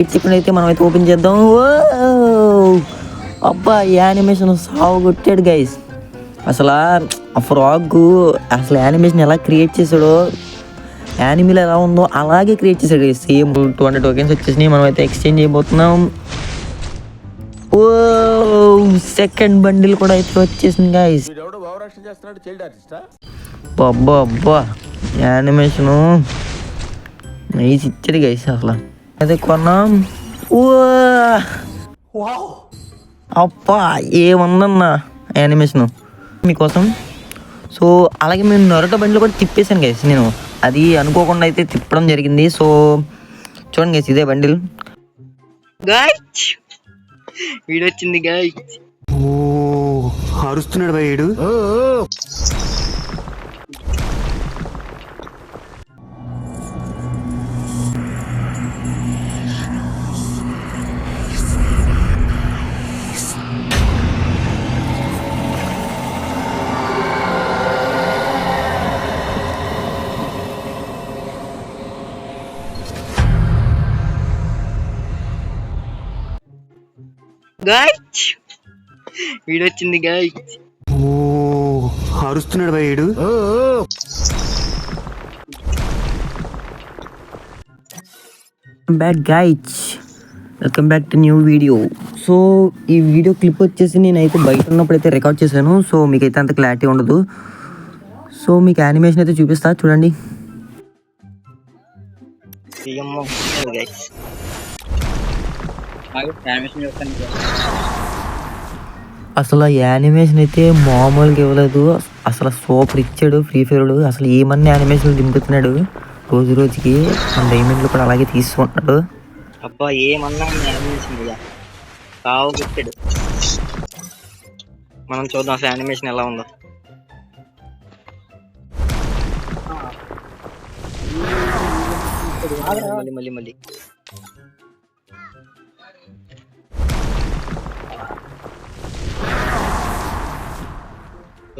Chicken అయితే మనం అయితే ఓపెన్ చేద్దాం. ఓ! అబ్బా ఈ యానిమేషన్ సాగు కొట్టాడు గైస్ అసలు ఆ ఫ్రాగ్ అసలు యానిమేషన్ ఎలా క్రియేట్ చేశాడో యానిమల్ ఎలా ఉందో అలాగే క్రియేట్ చేశాడు సేమ్ టూ హండ్రెడ్ టోకెన్స్ వచ్చేసినాయి మనం అయితే ఎక్స్చేంజ్ చేయబోతున్నాం. ఓ సెకండ్ బండిల్ కూడా అయితే వచ్చేసింది గైస్ అబ్బా అబ్బా! యానిమేషను నైస్ ఇచ్చాడు గైస్ అసలు. అదే కొన్నాం. అబ్బా ఏముందన్న యానిమేషను. మీకోసం. సో అలాగే మేము నొరట బండ్లు కూడా తిప్పేశాను గైస్ నేను. అది అనుకోకుండా అయితే తిప్పడం జరిగింది. సో చూడండి గైస్ ఇదే బండిల్. గాయ్ వీడొచ్చింది గాయ్ ఓ అరుస్తున్నాడు భయ్యుడు గాయ్ వీడొచ్చింది గాయ్ ఓ అరుస్తున్నాడు భయ్యుడు back guys welcome back to new video so ఈ వీడియో క్లిప్ వచ్చేసి నేనైతే బయట ఉన్నప్పుడు అయితే రికార్డ్ చేశాను. సో మీకైతే అంత క్లారిటీ ఉండదు. సో మీకు యానిమేషన్ అయితే చూపిస్తా. చూడండి. అసలు యానిమేషన్ అయితే మామూలుగా ఇవ్వలేదు. అసలు సూపర్ ఇచ్చాడు ఫ్రీ ఫైర్ అసలు ఏమన్నా యానిమేషన్ దింపుతున్నాడు. రోజు రోజుకి మన డైమండ్లు కూడా అలాగే తీసుకుంటున్నాడు అబ్బా ఏమన్నా యానిమేషన్ ఇక కావు పెట్టాడు. మనం చూద్దాం అసలు యానిమేషన్ ఎలా ఉందో. మళ్ళీ మళ్ళీ మళ్ళీ.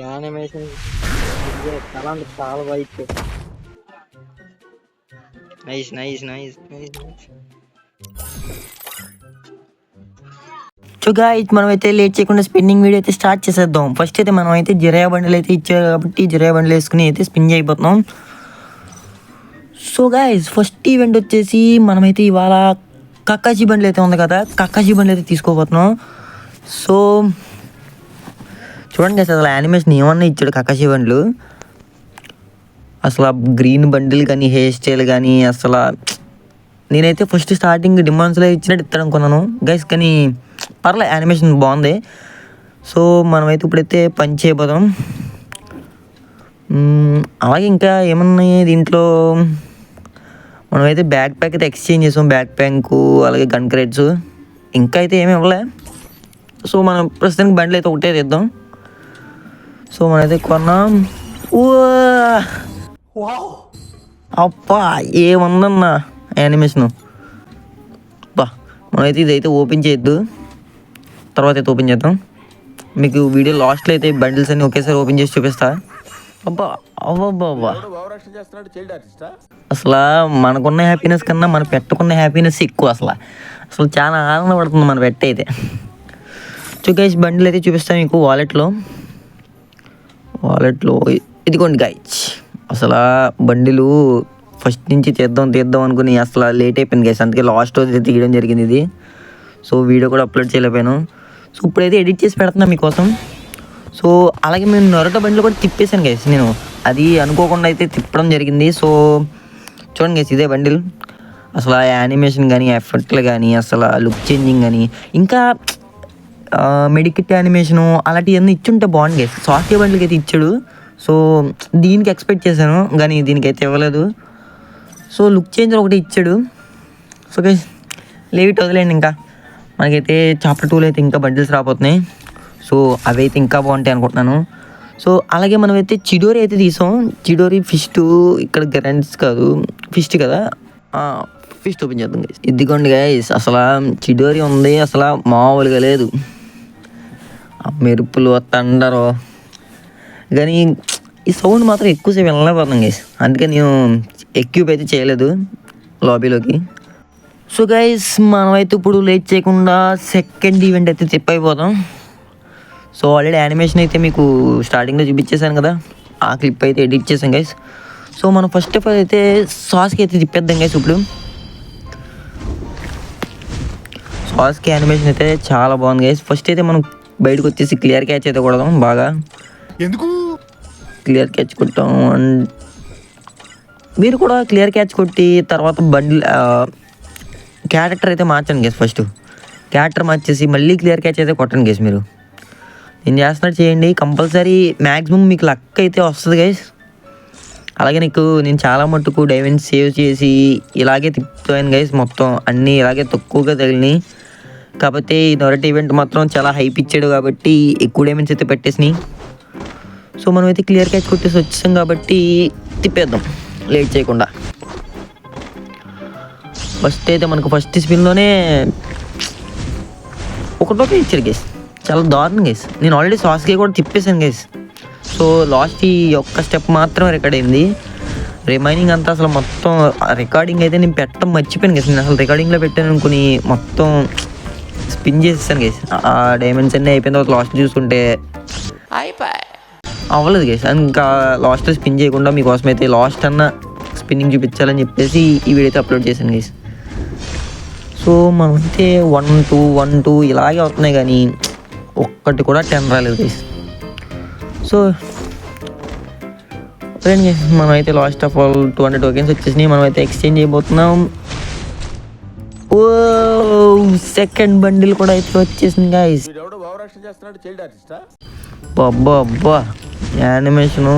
యానిమేషన్ చాలా అంటే చాలా white nice nice nice nice so guys మనం అయితే లేట్ చేయకుండా స్పిన్నింగ్ వీడియో అయితే స్టార్ట్ చేసేద్దాం. ఫస్ట్ అయితే మనం అయితే జిరాయా బండ్లు అయితే ఇచ్చారు కాబట్టి జిరాయా బండ్లు వేసుకుని అయితే స్పిన్ చేయబోతున్నాం సో గాయస్ ఫస్ట్ ఈవెంట్ వచ్చేసి మనమైతే ఇవాళ కక్కాజీ బండ్లు అయితే ఉంది కదా కక్కాజీ బండ్లు అయితే తీసుకోబోతున్నాం. సో చూడండి అసలు యానిమేషన్ ఏమన్నా ఇచ్చాడు కక్కాజీ బండ్లు అసలు గ్రీన్ బండిల్ కానీ హెయిర్ స్టైల్ కానీ అసలు నేనైతే ఫస్ట్ స్టార్టింగ్ డిమాండ్స్లో ఇచ్చినట్టు ఇస్తాను అనుకున్నాను గైస్ కానీ పర్లే యానిమేషన్ బాగుంది. సో మనమైతే ఇప్పుడైతే పని చేయబోదాం. అలాగే ఇంకా ఏమన్నాయి దీంట్లో మనమైతే బ్యాక్ ప్యాక్ అయితే ఎక్స్చేంజ్ చేసాం బ్యాక్ ప్యాంకు అలాగే గన్ క్రేట్స్ ఇంకా అయితే ఏమి ఇవ్వలే. సో మనం ప్రస్తుతానికి బండ్లు అయితే ఒకటే తెద్దాం. సో మనమైతే కొన్నాం. అప్పా ఏముందన్న యానిమేషను. బా మనమైతే ఇదైతే ఓపెన్ చేయొద్దు. తర్వాత అయితే ఓపెన్ చేద్దాం. మీకు వీడియో లాస్ట్లో అయితే బండిల్స్ అన్ని ఒకేసారి ఓపెన్ చేసి చూపిస్తా. అబ్బా అవ్వబ్బా అసలు మనకున్న హ్యాపీనెస్ కన్నా మన పెట్టుకున్న హ్యాపీనెస్ ఎక్కువ అసలు. అసలు చాలా ఆనందపడుతుంది మన పెట్ అయితే చుకేష్ బండిల్ అయితే చూపిస్తాను మీకు వాలెట్లో వాలెట్లో. ఇదిగోండి గైచ్ అసలు బండిలు ఫస్ట్ నుంచి తీద్దాం తీద్దాం అనుకుని అసలు లేట్ అయిపోయింది గైస్ అందుకే లాస్ట్ రోజు అయితే తీయడం జరిగింది ఇది. సో వీడియో కూడా అప్లోడ్ చేయలేకపోయాను. సో ఇప్పుడైతే ఎడిట్ చేసి పెడుతున్నా మీకోసం. సో అలాగే మేము నొరట బండిలో కూడా తిప్పేశాను గైస్ నేను. అది అనుకోకుండా అయితే తిప్పడం జరిగింది. సో చూడండి గైస్ ఇదే బండిల్. అసలు ఆ యానిమేషన్ కానీ ఎఫెక్ట్లు కానీ అసలు లుక్ చేంజింగ్ కానీ ఇంకా మెడికిట్ యానిమేషను అలాంటివన్నీ ఇచ్చుంటే బాగుంది గైస్ సాఫ్ట్వేర్ బండ్లకి అయితే ఇచ్చాడు. సో దీనికి ఎక్స్పెక్ట్ చేశాను కానీ దీనికైతే ఇవ్వలేదు. సో లుక్ చేంజ్ ఒకటి ఇచ్చాడు. సో లేవిట్ వదిలేండి ఇంకా. మనకైతే చాప్టర్ టూలో అయితే ఇంకా బండిల్స్ రాబోతున్నాయి. సో అవి అయితే ఇంకా బాగుంటాయి అనుకుంటున్నాను. సో అలాగే మనం అయితే చిడోరి అయితే తీసాం. చిడోరి ఫిస్ట్ ఇక్కడ గ్రాండ్స్ కాదు. ఫిస్ట్ కదా. ఫిస్ట్ ఓపెన్ చేద్దాం గైస్ ఇదిగోండి గైస్ అసలు చిడోరి ఉంది అసలు మామూలుగా లేదు. మెరుపులు ఆ తండరు. కానీ ఈ సౌండ్ మాత్రం ఎక్కువసేపు వెళ్ళలేకపోతున్నాం గైస్ అందుకే నేను ఎక్యూప్ అయితే చేయలేదు లాబీలోకి సో గైస్ మనమైతే ఇప్పుడు లేట్ చేయకుండా సెకండ్ ఈవెంట్ అయితే చెప్పి అయిపోతాం. సో ఆల్రెడీ యానిమేషన్ అయితే మీకు స్టార్టింగ్లో చూపించేశాను కదా. ఆ క్లిప్ అయితే ఎడిట్ చేసాం గైస్ సో మనం ఫస్ట్ ఆఫ్ ఆల్ అయితే సాస్కి అయితే తిప్పేద్దాం గైస్ ఇప్పుడు. సాస్కి యానిమేషన్ అయితే చాలా బాగుంది గైస్ ఫస్ట్ అయితే మనం బయటకు వచ్చేసి క్లియర్ క్యాచ్ అయితే కొడదాం బాగా. ఎందుకు? క్లియర్ క్యాచ్ కొట్టాం అండ్ మీరు కూడా క్లియర్ క్యాచ్ కొట్టి తర్వాత బండిల్ క్యారెక్టర్ అయితే మార్చండి గేస్ ఫస్ట్ క్యారెక్టర్ మార్చేసి మళ్ళీ క్లియర్ క్యాచ్ అయితే కొట్టండి గేస్ మీరు. నేను చేస్తున్నట్టు చేయండి కంపల్సరీ మ్యాక్సిమం మీకు లక్ అయితే వస్తుంది గైస్ అలాగే నీకు నేను చాలా మట్టుకు డైమండ్స్ సేవ్ చేసి ఇలాగే తిప్పుతాను గైస్ మొత్తం అన్నీ ఇలాగే తక్కువగా తగిలినాయి కాకపోతే ఈ నొరటి ఈవెంట్ మాత్రం చాలా హైప్ ఇచ్చాడు కాబట్టి ఎక్కువ డేమెంట్స్ అయితే పెట్టేసినాయి సో మనం అయితే క్లియర్ క్యాచ్ కొట్టేసి వచ్చాం కాబట్టి తిప్పేద్దాం. లేట్ చేయకుండా. ఫస్ట్ అయితే మనకు ఫస్ట్ స్పిన్లోనే ఒకటోకే ఇచ్చారు గేస్ చాలా దారుణం గేస్ నేను ఆల్రెడీ సాస్కి కూడా తిప్పేశాను గేస్ సో లాస్ట్ ఈ ఒక్క స్టెప్ మాత్రమే రికార్డ్ అయింది. రిమైనింగ్ అంతా అసలు మొత్తం రికార్డింగ్ అయితే నేను పెట్టడం మర్చిపోయాను గేస్ నేను అసలు రికార్డింగ్లో పెట్టాను అనుకుని మొత్తం స్పిన్ చేసేసాను గేస్. ఆ డైమండ్స్ అన్నీ అయిపోయిన తర్వాత లాస్ట్ చూసుకుంటే అవ్వలేదు గేస్. ఇంకా లాస్ట్ స్పిన్ చేయకుండా మీకోసం అయితే లాస్ట్ అన్న స్పిన్నింగ్ చూపించాలని చెప్పేసి ఈ వీడియో అయితే అప్లోడ్ చేశాను గేస్. సో మనమైతే వన్ టూ వన్ టూ ఇలాగే అవుతున్నాయి కానీ ఒక్కటి కూడా టెన్ రాలేదు గేస్. సో ఫ్రెండ్ మనమైతే last of all two hundred tokens వచ్చేసినాయి. మనమైతే ఎక్స్చేంజ్ చేయబోతున్నాం. ఓ సెకండ్ బండిల్ కూడా అయితే వచ్చేసింది గాయస్ అబ్బా అబ్బా. యానిమేషను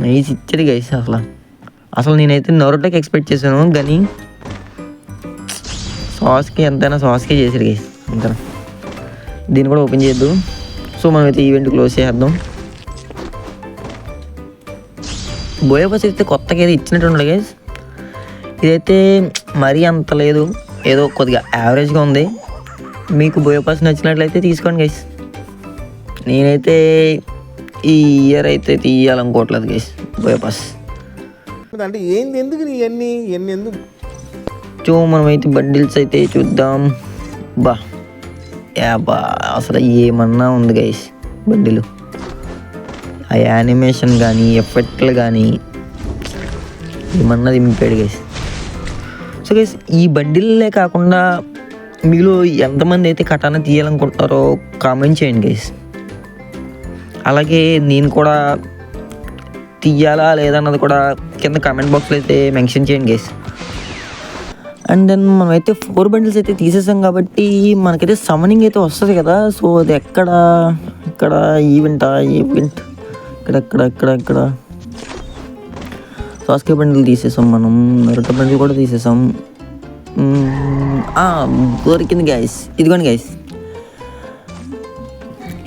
నైస్ ఇచ్చేది గైస్ అసలు. అసలు నేనైతే నరోటోకి ఎక్స్పెక్ట్ చేశాను కానీ సాస్కి ఎంతైనా సాస్కే చేసాడు గైస్ అంతేనా? దీన్ని కూడా ఓపెన్ చేయొద్దు. సో మనం అయితే ఈవెంట్ క్లోజ్ చేద్దాం బోయా బస్ అయితే కొత్తగా ఏదో ఇచ్చినట్టు ఉండదు గైస్ ఇదైతే మరీ అంత లేదు. ఏదో కొద్దిగా యావరేజ్గా ఉంది. మీకు బోయా పాస్ నచ్చినట్లయితే తీసుకోండి గైస్ నేనైతే ఈ ఇయర్ అయితే తీయాలనుకోవట్లేదు గైస్ బోయా పాస్ అంటే ఏంది ఎందుకు ఇవన్నీ ఇవన్నీ ఎందుకు? సో మనమైతే బండిల్స్ అయితే చూద్దాం. బా. యా బా అసలు ఏమన్నా ఉంది గైస్ బండిలు. ఆ యానిమేషన్ కానీ ఎఫెక్ట్లు కానీ ఏమన్నా దింపాడు గైస్ సో గైస్ ఈ బండిల్లే కాకుండా మీలో ఎంతమంది అయితే కటానా తీయాలనుకుంటున్నారో కామెంట్ చేయండి గైస్ అలాగే నేను కూడా తీయాలా లేదన్నది కూడా కింద కామెంట్ బాక్స్లో అయితే మెన్షన్ చేయండి గైస్ అండ్ దెన్ మనమైతే ఫోర్ బండిల్స్ అయితే తీసేసాం కాబట్టి మనకైతే సమనింగ్ అయితే వస్తుంది కదా. సో అది ఎక్కడ? ఇక్కడ ఈవెంటా ఈవెంట్ ఇక్కడ ఇక్కడ ఇక్కడ ఇక్కడ. సాస్కే బండిలు తీసేసాం మనం మెరట బండిల్ కూడా తీసేసాం. దొరికింది గైస్ ఇదిగోండి గైస్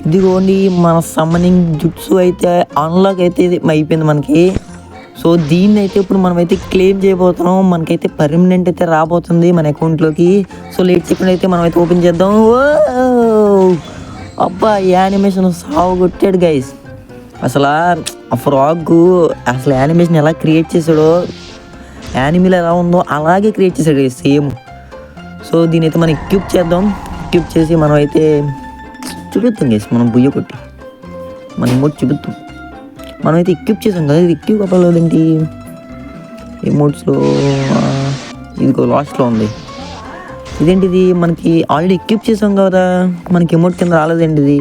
ఇదిగోండి మన సమ్మనింగ్ జుట్సు అయితే అన్లాక్ అయితే ఇది అయిపోయింది మనకి. సో దీన్ని అయితే ఇప్పుడు మనం అయితే క్లెయిమ్ చేయబోతున్నాం. మనకైతే పర్మనెంట్ అయితే రాబోతుంది మన అకౌంట్లోకి సో లేట్ చెప్పిన అయితే మనం అయితే ఓపెన్ చేద్దాం. ఓ! అబ్బా ఈ యానిమేషన్ సాగు కొట్టాడు గైస్ అసలు ఆ ఫ్రాగ్ అసలు యానిమేషన్ ఎలా క్రియేట్ చేశాడో యానిమల్ ఎలా ఉందో అలాగే క్రియేట్ చేశాడు సేమ్. సో దీని అయితే మనం ఎక్యూప్ చేద్దాం. ఎక్యూప్ చేసి మనం అయితే చూపిస్తాం గేసి మనం బుయ్య కొట్టి. మన ఇమోట్ చూపిస్తాం మనం అయితే ఎక్యూప్ చేసాం కదా ఇది ఎక్యూప్ అవ్వలేదు ఏంటి? ఎమోట్స్లో ఇదిగో లాస్ట్లో ఉంది. ఇదేంటిది? మనకి ఆల్రెడీ ఎక్యూప్ చేసాం కదా మనకి ఎమోట్ కింద రాలేదండి ఇది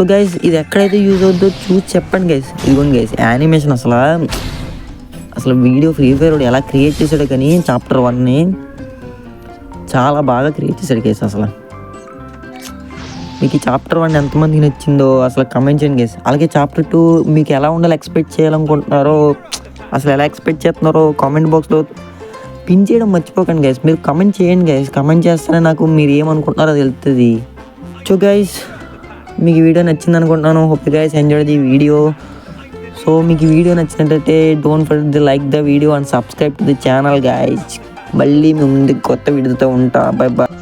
సో గైస్ ఇది ఎక్కడైతే యూజ్ అవుద్దో చూసి చెప్పండి గైస్ ఇదిగోండి గైస్ యానిమేషన్ అసలు అసలు వీడియో ఫ్రీ ఫైర్ ఎలా క్రియేట్ చేశాడు కానీ చాప్టర్ వన్ని చాలా బాగా క్రియేట్ చేశాడు గైస్ అసలు. మీకు ఈ చాప్టర్ వన్ ఎంతమందికి నచ్చిందో అసలు కమెంట్ చేయండి గైస్ అలాగే చాప్టర్ టూ మీకు ఎలా ఉండాలి ఎక్స్పెక్ట్ చేయాలనుకుంటున్నారో అసలు ఎలా ఎక్స్పెక్ట్ చేస్తున్నారో కామెంట్ బాక్స్లో పిన్ చేయడం మర్చిపోకండి గైస్ మీరు కమెంట్ చేయండి గైస్ కమెంట్ చేస్తేనే నాకు మీరు ఏమనుకుంటున్నారో అది తెలుస్తుంది సో గైస్ మీకు ఈ వీడియో నచ్చింది అనుకుంటున్నాను. Hope guys enjoy the video so మీకు వీడియో నచ్చినట్టయితే don't for the like the video and subscribe to the channel guys మళ్ళీ మీ ముందు కొత్త వీడియోతో ఉంటా. Bye bye